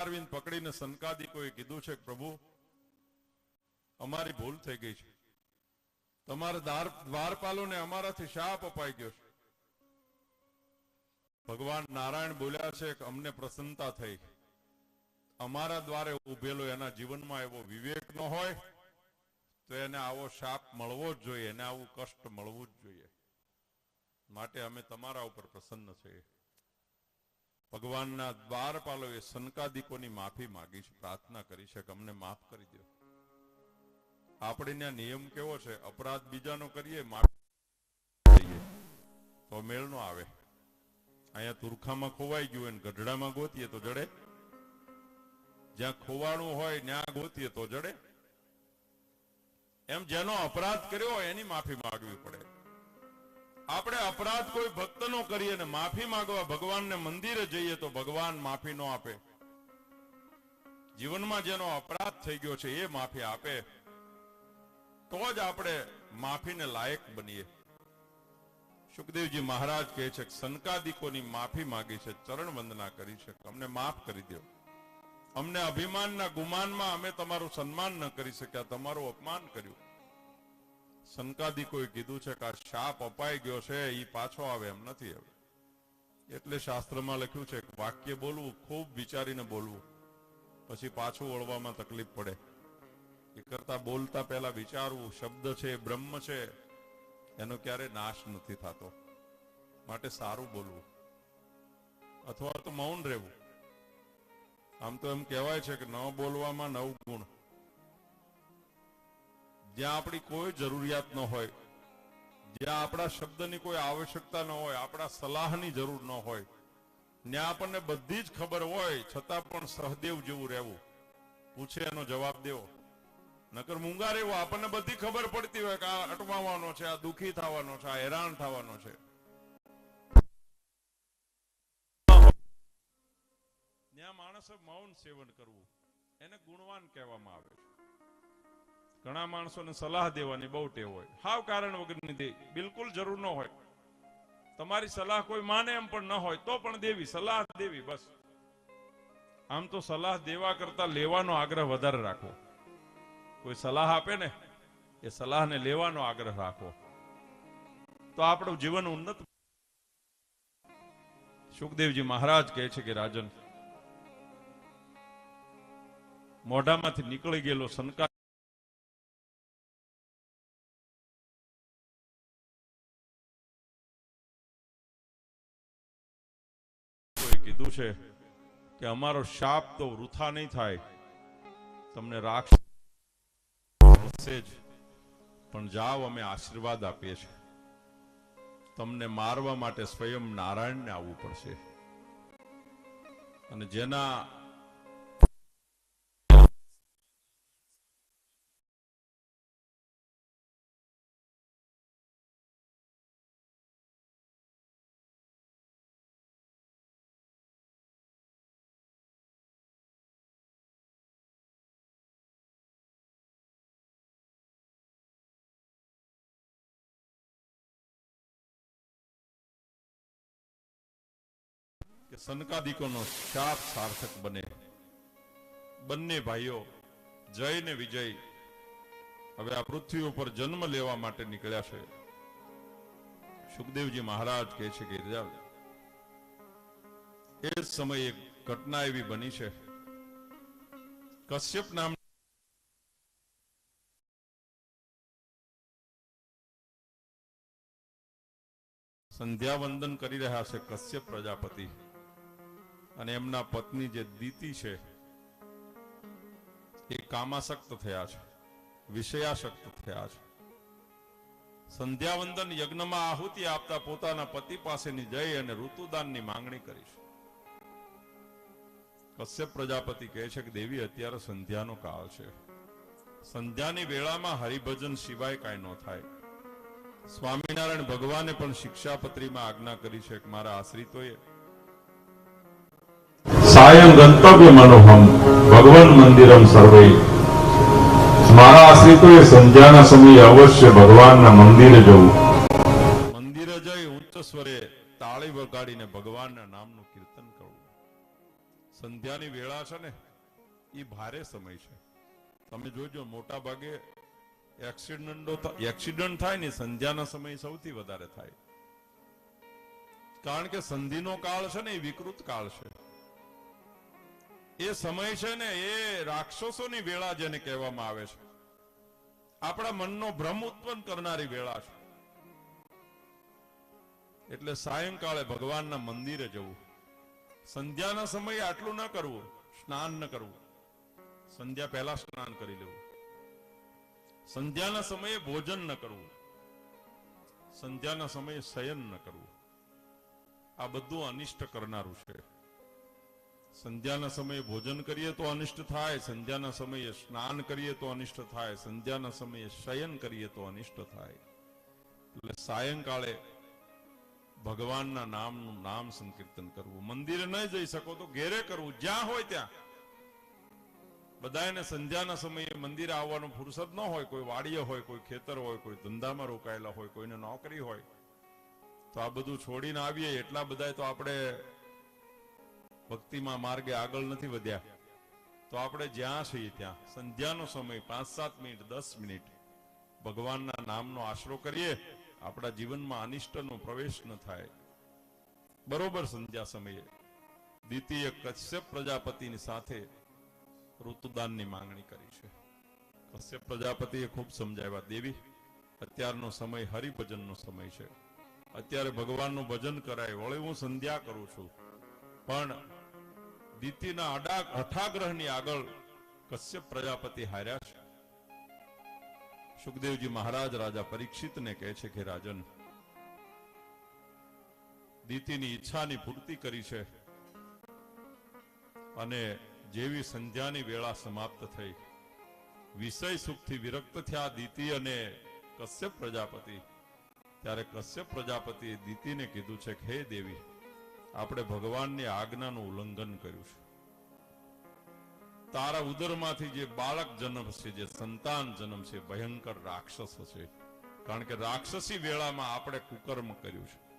અરવિંદ પકડીને સંકાદિકોએ કીધું છે પ્રભુ, અમારી ભૂલ થઈ ગઈ છે. તમારા દ્વારપાલોને અમારાથી શાપ અપાઈ ગયો છે. ભગવાન નારાયણ બોલ્યા છે કે અમને પ્રસન્નતા થઈ. અમારા દ્વારે ઉભેલો એના જીવનમાં એવો વિવેક ન હોય, તો એને આવો શાપ મળવો જ જોઈએ, એને આવું કષ્ટ મળવું જ જોઈએ. માટે અમે તમારા ઉપર પ્રસન્ન છીએ. ભગવાનના દ્વારપાલોએ સનકાદિકોની માફી માગી છે. પ્રાર્થના કરી છે કે અમને માફ કરી દો આપણે નિયમ કેવો છે? અપરાધ બીજાનો કરીએ, માફી તો મેળ નો આવે. અહીંયા તુરખામાં ખોવાઈ ગયું અને ગઢડામાં ગોતીએ તો જડે. જ્યાં ખોવાણું હોય ત્યાં ગોતીએ તો જડે. એમ જેનો અપરાધ કર્યો હોય એની માફી માગવી પડે. આપણે અપરાધ કોઈ ભક્તનો કરીએ ને માફી માંગવા ભગવાનને મંદિરે જઈએ તો ભગવાન માફી નો આપે. જીવનમાં જેનો અપરાધ થઈ ગયો છે એ માફી આપે. તો જ આપણે માફીને લાયક બનીએ. સુખદેવજી મહારાજ કહે છે કે સંકાદિકોની માફી માંગી છે, ચરણ વંદના કરી છે. અમને માફ કરી દો. અમને અભિમાનના ગુમાનમાં અમે તમારું સન્માન ન કરી શક્યા, તમારું અપમાન કર્યું. સંકાદિકોએ કીધું છે કે આ શાપ અપાઈ ગયો છે એ પાછો આવે એમ નથી હવે. એટલે શાસ્ત્રમાં લખ્યું છે કે વાક્ય બોલવું, ખૂબ વિચારીને બોલવું. પછી પાછું વળવામાં તકલીફ પડે. એ કરતા બોલતા પહેલા વિચારવું, શબ્દ છે, બ્રહ્મ છે, એનો ક્યારે નાશ નથી થતો. માટે સારું બોલવું. અથવા તો મૌન રહેવું. આમ તો એમ કહેવાય છે કે ન બોલવામાં નવ ગુણ. જ્યાં આપણી કોઈ જરૂરિયાત ન હોય, જ્યાં આપણા શબ્દની કોઈ આવશ્યકતા ન હોય, આપણા સલાહની જરૂર ન હોય, ત્યાં આપણને બધી જ ખબર હોય, છતાં પણ સહદેવ જેવું રહેવું. પૂછે એનો જવાબ દેવો. નકર મૂંગા રહેવું, આપણને બધી ખબર પડતી હોય કે આ અટવાવાનો છે, આ દુખી થવાનો છે, આ હેરાન થવાનો છે. ત્યાં માણસે મૌન સેવન કરવું, એને ગુણવાન કહેવામાં આવે છે. ઘણા માણસોને સલાહ દેવાની બહુ ટેવ હોય. હાવ કારણ વગરની દે, બિલકુલ જરૂર ન હોય. તમારી સલાહ કોઈ માને એમ પણ ન હોય, તો પણ દેવી, સલાહ દેવી, બસ. આમ તો સલાહ દેવા કરતા લેવાનો આગ્રહ વધારે રાખો. કોઈ સલાહ આપે ને, એ સલાહને લેવાનો આગ્રહ રાખો. તો આપણું જીવન ઉન્નત સુખદેવજી મહારાજ કહે છે કે રાજન, મોઢામાંથી નીકળી ગયેલો સંકા છે કે અમારો શાપ તો વૃથા નહીં થાય. તમને રાખશે જ, પણ જાઓ અમે આશીર્વાદ આપીએ છીએ. તમને મારવા માટે સ્વયં નારાયણને આવવું પડશે. અને જેના કે સનકાદિકોનો શાપ સાર્થક બને. બંને ભાઈઓ જય ને વિજય હવે આ પૃથ્વી ઉપર જન્મ લેવા માટે નીકળ્યા છે. સુખદેવજી મહારાજ કહે છે કે એ સમયે એક ઘટના એવી બની છે. કશ્યપ નામ સંધ્યા વંદન કરી રહ્યા છે કશ્યપ પ્રજાપતિ. અને એમના પત્ની જે દીતિ છે, એ કામાસક્ત થયા છે, વિષયાસક્ત થયા છે. સંધ્યાવંદન યજ્ઞમાં આહુતિ આપતા પોતાના પતિ પાસેની જઈ અને ઋતુદાનની માંગણી કરી છે. કશ્યપ પ્રજાપતિ કહે છે કે, દેવી, અત્યારે સંધ્યાનો કાળ છે. સંધ્યાની વેળામાં હરિભજન સિવાય કાંઈ ન થાય. સ્વામિનારાયણ ભગવાને પણ શિક્ષાપત્રીમાં આજ્ઞા કરી છે કે, મારા આશ્રિતોએ સાયં ગંતવ્યમનોહમ ભગવાન મંદિરમ સર્વે. મારા આશ્રિતોએ સંધ્યાના સમયે અવશ્ય ભગવાનના મંદિરે જવું. મંદિરે જઈ ઉચ્ચ સ્વરે તાળી વગાડીને ભગવાનના નામનું કીર્તન કરવું. સંધ્યાની વેળા છે ને એ ભારે સમય છે. તમે જોજો મોટા ભાગે એક્સિડન્ટો એક્સિડન્ટ થાય ને, સંધ્યાના સમય સૌથી વધારે થાય. કારણ કે સંધિનો કાળ છે ને, એ વિકૃત કાળ છે. એ સમય છે ને એ રાક્ષસોની વેળા જેને કહેવામાં આવે છે. આપણા મનનો ભ્રમ ઉત્પન્ન કરનારી વેળા છે. એટલે સાયંકાળે ભગવાનના મંદિરે જવું. સંધ્યાના સમયે આટલું ન કરવું, સ્નાન ન કરવું. સંધ્યા પહેલા સ્નાન કરી લેવું. સંધ્યાના સમયે ભોજન ન કરવું. સંધ્યાના સમયે શયન ન કરવું. આ બધું અનિષ્ટ કરનારું છે. સંધ્યાના સમયે ભોજન કરીએ તો અનિષ્ટ થાય, સંધ્યાના સમયે સ્નાન કરીએ તો અનિષ્ટ થાય, સંધ્યાના સમયે શયન કરીએ તો અનિષ્ટ થાય. એટલે સાયંકાળે ભગવાનના નામનું નામ સંકીર્તન કરવું. મંદિરે ન જઈ શકો તો ઘેરે કરવું, જ્યાં હોય ત્યાં. બધાને સંધ્યાના સમયે મંદિરે આવવાનો ફુરસદ ન હોય, કોઈ વાડીએ હોય, કોઈ ખેતર હોય, કોઈ ધંધામાં રોકાયેલા હોય, કોઈને નોકરી હોય, તો આ બધું છોડીને આવીએ, એટલા બધા તો આપણે ભક્તિમાં માર્ગે આગળ નથી વધ્યા. તો આપણે જ્યાં છીએ ત્યાં. સંધ્યાનો સમય પાંચ સાત મિનિટ, દસ મિનિટ. ભગવાનના નામનો આશરો કરીએ, આપણા જીવનમાં અનિષ્ટનો પ્રવેશ ન થાય. બરોબર સંધ્યા સમયે. દ્વિતીય કશ્યપ પ્રજાપતિની સાથે ઋતુદાનની માંગણી કરી છે. કશ્યપ પ્રજાપતિએ ખૂબ સમજાવ્યા, દેવી, અત્યારનો સમય હરિભજનનો સમય છે. અત્યારે ભગવાનનું ભજન કરાય, વળે હું સંધ્યા કરું છું. પણ દીતિના અડા હઠાગ્રહની આગળ કશ્યપ પ્રજાપતિ હાર્યા છે. સુખદેવજી મહારાજ રાજા પરીક્ષિતને કહે છે કે, રાજન, દીતીની ઈચ્છાની પૂર્તિ કરી છે અને જેવી સંધ્યાની વેળા સમાપ્ત થઈ, વિષય સુખથી વિરક્ત થયા દીતી અને કશ્યપ પ્રજાપતિ. ત્યારે કશ્યપ પ્રજાપતિએ દીતીને કીધું છે કે, હે દેવી આપણે ભગવાનની આજ્ઞાનું ઉલ્લંઘન કર્યું છે. તારા ઉદરમાંથી જે બાળક જન્મશે જે સંતાન જન્મશે ભયંકર રાક્ષસ છે કારણ કે રાક્ષસી વેળામાં આપણે કુકર્મ કર્યું છે.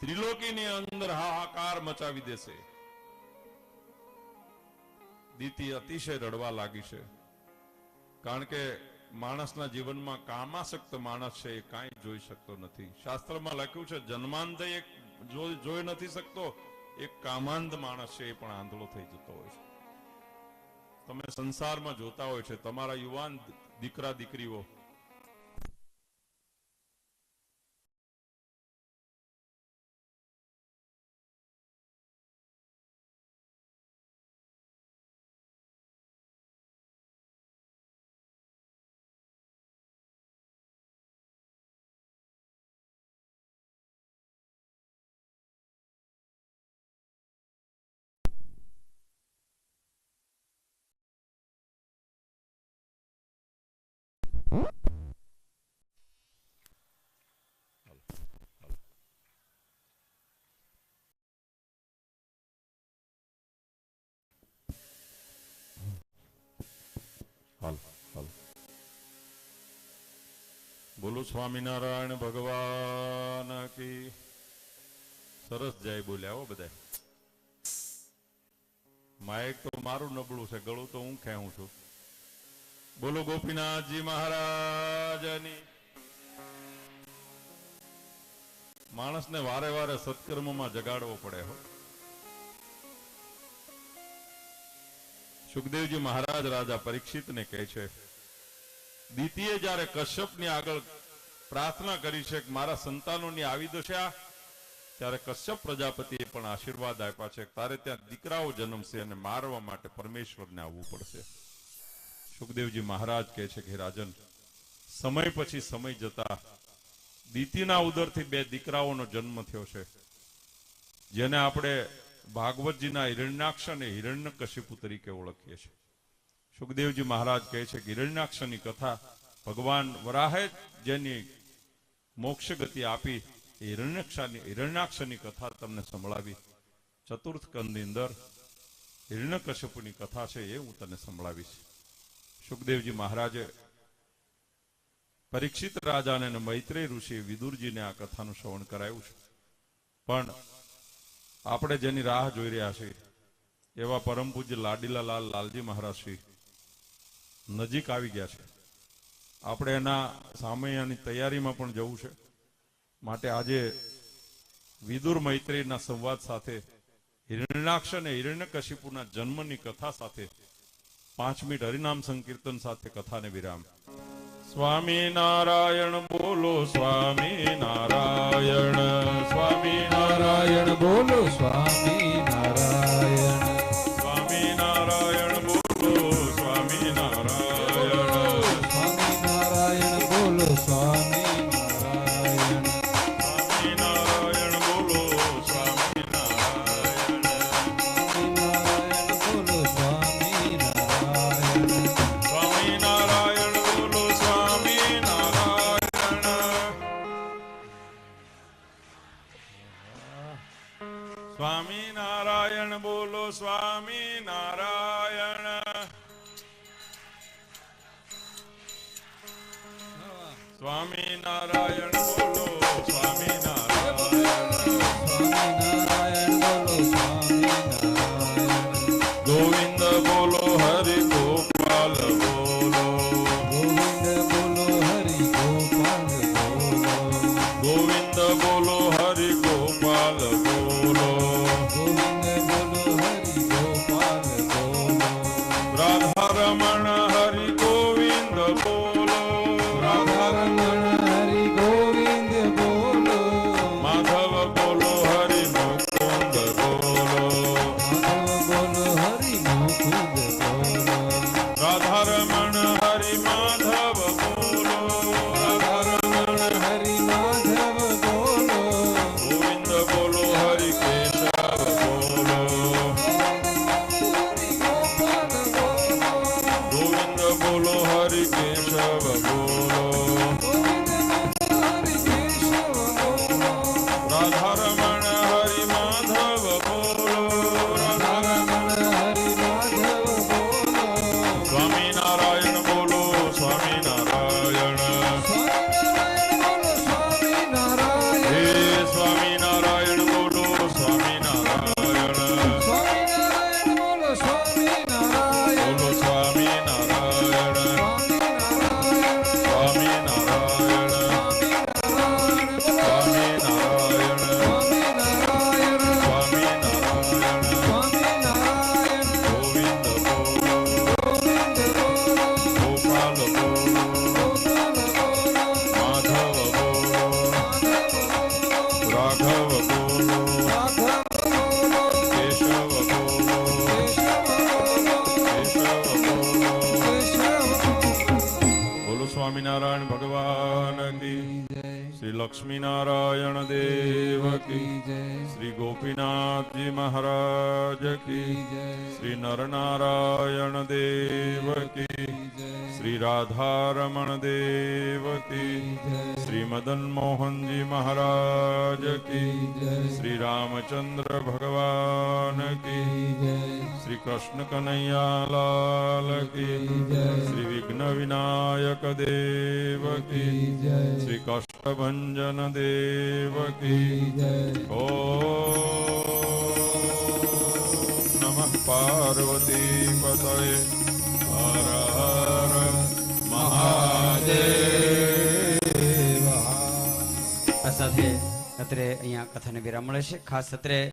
ત્રિલોકીની અંદર હાહાકાર મચાવી દેશે. દીતિ અતિશય રડવા લાગી છે. કારણ કે માણસના જીવનમાં કામાસક્ત માણસ છે એ કાંઈ જોઈ શકતો નથી. શાસ્ત્રમાં લખ્યું છે, જન્માંત એક જોઈ નથી શકતો, એક કામાંધ માણસ છે એ પણ આંધળો થઈ જતો હોય છે. તમે સંસારમાં જોતા હોય છે, તમારા યુવાન દીકરા, દીકરીઓ બોલો સ્વામિનારાયણ ભગવાન કી. સરસ જાય બોલ્યા હો બધા માયક તો મારું નબળું છે, ગળું તો હું ખેવું છું. બોલો ગોપીનાથજી મહારાજની. માણસને વારે વારે સત્કર્મમાં જગાડવો પડે હો. સુખદેવજી મહારાજ રાજા પરીક્ષિતને કહે છે, દીતીએ જ્યારે કશ્યપની આગળ પ્રાર્થના કરી છે કે મારા સંતાનોની આવી દશા ત્યારે કશ્યપ પ્રજાપતિએ પણ આશીર્વાદ આપ્યા છે તારે ત્યાં દીકરાઓ જન્મશે અને મારવા માટે પરમેશ્વરને આવવું પડશે. સુખદેવજી મહારાજ કહે છે કે રાજન, સમય પછી સમય જતા દીતીના ઉદરથી બે દીકરાઓનો જન્મ થયો છે. જેને આપણે ભાગવતજીના હિરણ્યાક્ષ અને હિરણ્યકશિપુ તરીકે ઓળખીએ છીએ. સુખદેવજી મહારાજ કહે છે કે, હિરણ્યાક્ષની કથા ભગવાન વરાહે જેની મોક્ષ ગતિ આપી હિરણ્યક્ષાની, હિરણ્યાક્ષની કથા તમને સંભળાવી. ચતુર્થ કંદની અંદર હિરણ્યકશ્યપુની કથા છે એ હું તને સંભળાવીશ. સુખદેવજી મહારાજે પરીક્ષિત રાજાને અને મૈત્રેય ઋષિ વિદુરજીને આ કથાનું શ્રવણ કરાયું છે. પણ આપણે જેની રાહ જોઈ રહ્યા છીએ, એવા પરમ પૂજ્ય લાડીલા લાલ લાલજી મહારાજ શ્રી નજીક આવી ગયા છે. આપણે એના સામૈયાની તૈયારીમાં પણ જવું છે. માટે આજે વિદુર મૈત્રીના સંવાદ સાથે હિરણ્યાક્ષ અને હિરણ્યકશિપુના જન્મની કથા સાથે પાંચ મિનિટ હરિનામ સંકીર્તન સાથે કથાને વિરામ. સ્વામી નારાયણ બોલો, સ્વામી નારાયણ. સ્વામી નારાયણ બોલો, સ્વામી સ્વામી નારાયણ બોલો સ્વામી નારાયણ. સ્વામી નારાયણ બોલો સ્વામી નારાયણ. સ્વામી નારાયણ મહારાજ કી શ્રી નરનારાયણ દેવ કી શ્રી રાધારમણ દેવ કી શ્રી મદન મોહનજી મહારાજ કી શ્રી રામચંદ્ર ભગવાન કી શ્રી કૃષ્ણ કનૈયાલાલ કી શ્રી વિઘ્ન વિનાયક દેવ કી શ્રી કષ્ટભંજન દેવ કી ઓ પાર્વતી પતયે હર હર મહાદેવ. આ અત્રે અહીંયા કથાને વિરામ મળે છે. ખાસ અત્રે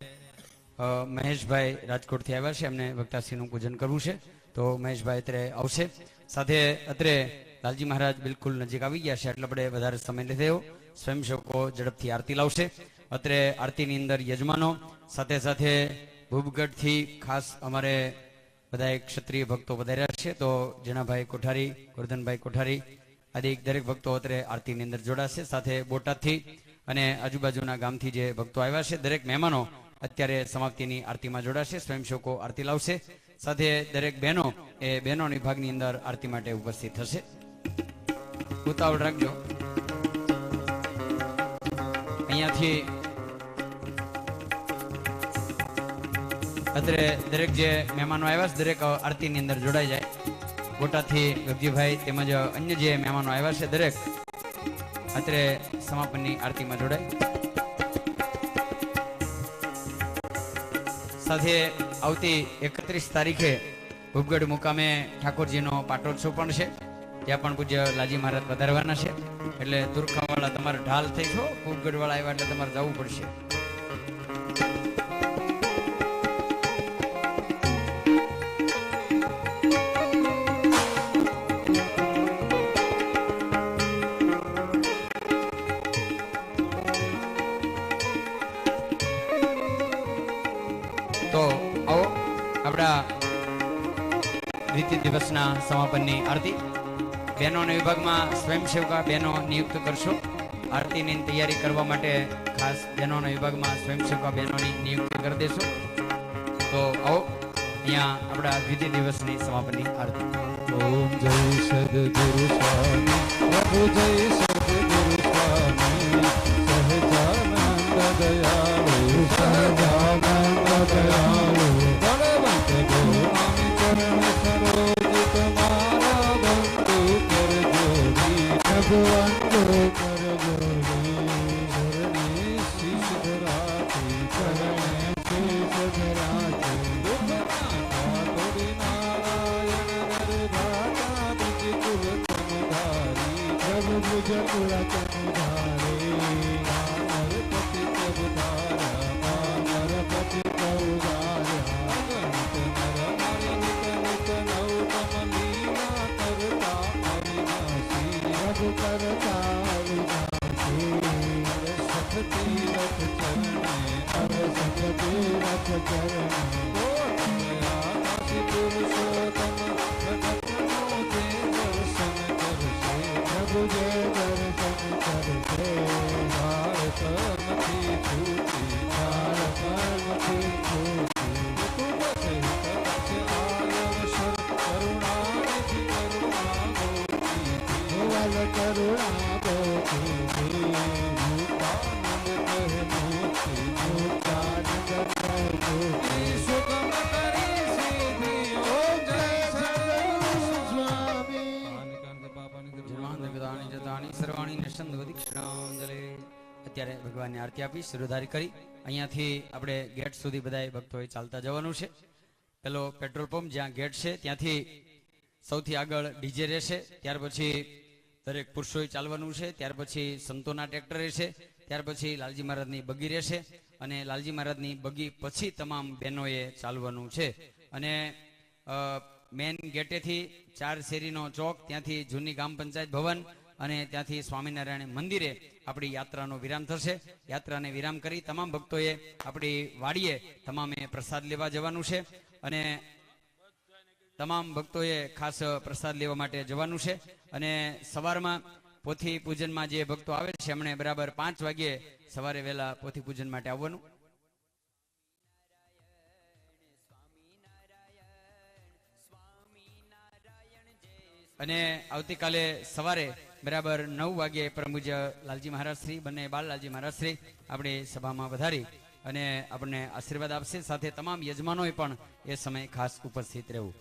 મહેશભાઈ રાજકોટથી આવ્યા છે. એમને ભક્તાશ્રીનું પૂજન કરવું છે. તો મહેશભાઈ અત્રે આવશે. સાથે અત્રે લાલજી મહારાજ બિલકુલ નજીક આવી ગયા છે. એટલે આપણે વધારે સમય થયો. સ્વયંસેવકો ઝડપથી આરતી લાવશે. અત્રે આરતીની અંદર યજમાનો, સાથે સાથે ભૂપગઢથી ખાસ અમારે બધા ક્ષત્રિય ભક્તો વધાર્યા છે. તો જેનાભાઈ કોઠારી, ગોરધનભાઈ કોઠારી, આદિ દરેક ભક્તો અત્રે આરતીની અંદર જોડાશે. સાથે બોટાદથી અને આજુબાજુના ગામથી જે ભક્તો આવ્યા છે, દરેક મહેમાનો અત્યારે સમાપ્તિની આરતીમાં જોડાશે, સ્વયંસેવકો આરતી લાવશે. સાથે દરેક બહેનો એ બહેનોની ભાગની અંદર આરતી માટે ઉપસ્થિત થશે. ઉતાવળ રાખજો. અહીંયાથી અત્રે દરેક જે મહેમાનો આવ્યા છે, દરેક આરતીની અંદર જોડાઈ જાય. ગોટાથી ગગજીભાઈ તેમજ અન્ય જે મહેમાનો આવ્યા છે, દરેક અત્રે સમાપનની આરતીમાં જોડાય. સાથે આવતી એકત્રીસ તારીખે ભૂપગઢ મુકામે ઠાકોરજીનો પાટોત્સવ પણ છે. ત્યાં પણ પૂજ્ય લાજી મહારાજ પધારવાના છે. એટલે તુરખાવાળા તમારે ઢાલ થઈ છો, ભૂપગઢવાળા આવ્યા એટલે તમારે જવું પડશે. સમાપનની આરતી. બહેનોના વિભાગમાં સ્વયંસેવકા બહેનો નિયુક્ત કરશો. આરતીની તૈયારી કરવા માટે ખાસ બહેનોના વિભાગમાં સ્વયંસેવકા બહેનોની નિયુક્ત કરી દેશો. તો આવો, અહીંયા આપણા દ્વિતીય દિવસની સમાપનની આરતી. ઓમ જય સદગુરુ સ્વામી. પ્રભુ જય સર્વાણી નિષંદ વદિક્ષણાંજલિ અત્યારે ભગવાનની આરતી આપી શિરોધારી કરી અહીંયાથી આપણે ગેટ સુધી બધાય ભક્તોએ ચાલતા જવાનું છે. પેલો પેટ્રોલ પંપ જ્યાં ગેટ છે ત્યાંથી સૌથી આગળ ડીજે રહેશે ત્યાર પછી દરેક પુરુષોએ ચાલવાનું છે, ત્યાર પછી સંતોના ટ્રેક્ટર રહેશે, ત્યાર પછી લાલજી મહારાજની બગી રહેશે અને લાલજી મહારાજની બગી પછી તમામ બહેનોએ ચાલવાનું છે. અને મેન ગેટેથી ચાર શેરીનો ચોક, ત્યાંથી જૂની ગામ પંચાયત ભવન અને ત્યાંથી સ્વામિનારાયણ મંદિરે આપણી યાત્રાનો વિરામ થશે. યાત્રાને વિરામ કરી તમામ ભક્તોએ આપણી વાડીએ તમામે પ્રસાદ લેવા જવાનું છે. અને તમામ ભક્તોએ ખાસ પ્રસાદ લેવા માટે જવાનું છે અને સવારમાં પોથી પૂજનમાં જે ભક્તો આવે છે, એમણે બરાબર પાંચ વાગ્યે સવારે વહેલા પોથી પૂજન માટે આવવાનું. અને આવતીકાલે સવારે બરાબર નવ વાગે પરમ પૂજ્ય લાલજી મહારાજ શ્રી, બંને બાળ લાલજી મહારાજ શ્રી આપણી સભામાં વધારી અને આપણને આશીર્વાદ આપશે. સાથે તમામ યજમાનોએ પણ એ સમયે ખાસ ઉપસ્થિત રહેવું.